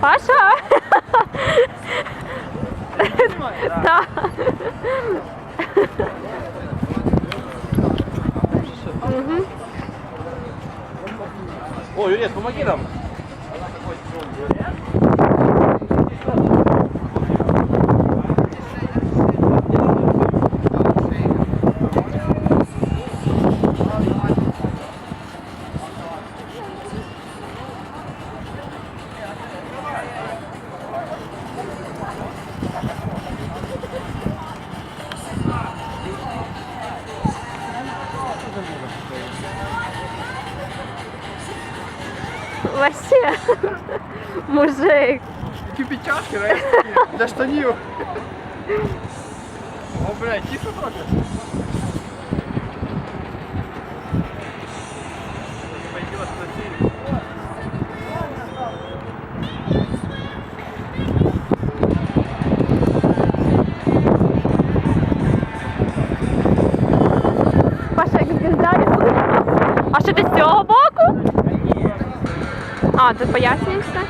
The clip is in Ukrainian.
Паша? Так. О, Юрец, помоги нам. Вообще. Мужик. Які підтяжки, рейски, для штанів. О, блядь, тихо трохи. Паша, як далі. А що ти з цього боку? А, ти пояснюєшся?